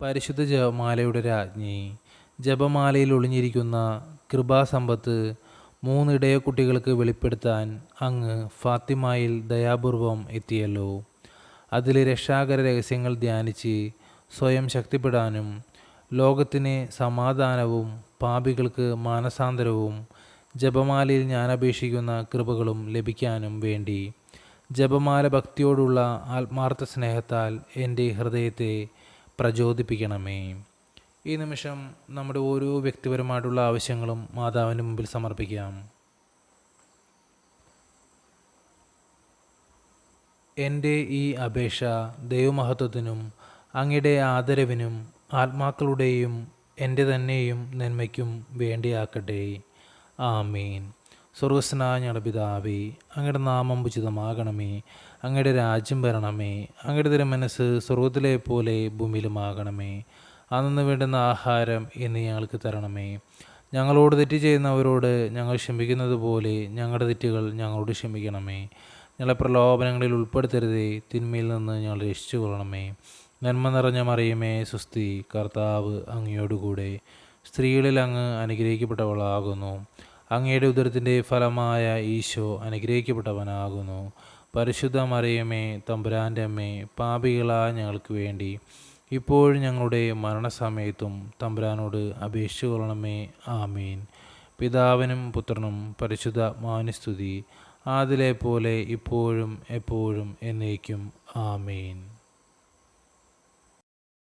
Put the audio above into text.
പരിശുദ്ധ ജപമാലയുടെ രാജ്ഞി. ജപമാലയിൽ ഒളിഞ്ഞിരിക്കുന്ന കൃപാസമ്പത്ത് മൂന്നിടയ കുട്ടികൾക്ക് വെളിപ്പെടുത്താൻ അങ്ങ് ഫാത്തിമായിൽ ദയാപൂർവം എത്തിയല്ലോ. അതിലെ രക്ഷാകര രഹസ്യങ്ങൾ ധ്യാനിച്ച് സ്വയം ശക്തിപ്പെടാനും ലോകത്തിന് സമാധാനവും പാപികൾക്ക് മാനസാന്തരവും ജപമാലയിൽ ഞാൻ അപേക്ഷിക്കുന്ന കൃപകളും ലഭിക്കാനും വേണ്ടി ജപമാല ഭക്തിയോടുള്ള ആത്മാർത്ഥ സ്നേഹത്താൽ എന്റെ ഹൃദയത്തെ പ്രചോദിപ്പിക്കണമേ. ഈ നിമിഷം നമ്മുടെ ഓരോ വ്യക്തിപരമായിട്ടുള്ള ആവശ്യങ്ങളും മാതാവിന് മുമ്പിൽ സമർപ്പിക്കാം. എന്റെ ഈ അപേക്ഷ ദൈവമഹത്വത്തിനും അങ്ങയുടെ ആദരവിനും ആത്മാക്കളുടെയും എന്റെ തന്നെയും നന്മയ്ക്കും വേണ്ടിയാക്കട്ടെ. ആമീൻ. സ്വർഗസ്നായ ഞങ്ങളുടെ പിതാവേ അങ്ങയുടെ നാമം ഉചിതമാകണമേ അങ്ങയുടെ രാജ്യം വരണമേ അങ്ങയുടെ തിരുമനസ് സ്വർഗത്തിലെ പോലെ ഭൂമിയിലുമാകണമേ. അന്ന് വേണ്ടുന്ന ആഹാരം എന്ന് ഞങ്ങൾക്ക് തരണമേ. ഞങ്ങളോട് തെറ്റ് ചെയ്യുന്നവരോട് ഞങ്ങൾ ക്ഷമിക്കുന്നത് പോലെ ഞങ്ങളുടെ തെറ്റുകൾ ഞങ്ങളോട് ക്ഷമിക്കണമേ. ഞങ്ങളെ പ്രലോഭനങ്ങളിൽ ഉൾപ്പെടുത്തരുതേ തിന്മയിൽ നിന്ന് ഞങ്ങൾ രക്ഷിച്ചു കൊള്ളണമേ നന്മ നിറഞ്ഞ മറിയമേ സുസ്തി കർത്താവ് അങ്ങയോടുകൂടെ. സ്ത്രീകളിൽ അങ്ങ് അനുഗ്രഹിക്കപ്പെട്ടവളാകുന്നു. അങ്ങയുടെ ഉദരത്തിന്റെ ഫലമായ ഈശോ അനുഗ്രഹിക്കപ്പെട്ടവനാകുന്നു. പരിശുദ്ധ മറിയമ്മേ തമ്പുരാന്റെ അമ്മേ പാപികളായ ഞങ്ങൾക്ക് വേണ്ടി ഇപ്പോഴും ഞങ്ങളുടെ മരണസമയത്തും തമ്പുരാനോട് അപേക്ഷിച്ചു കൊള്ളണമേ. ആമീൻ. പിതാവിനും പുത്രനും പരിശുദ്ധ മാനുസ്തുതി ആദിലെ പോലെ ഇപ്പോഴും എപ്പോഴും എന്നേക്കും. ആമീൻ.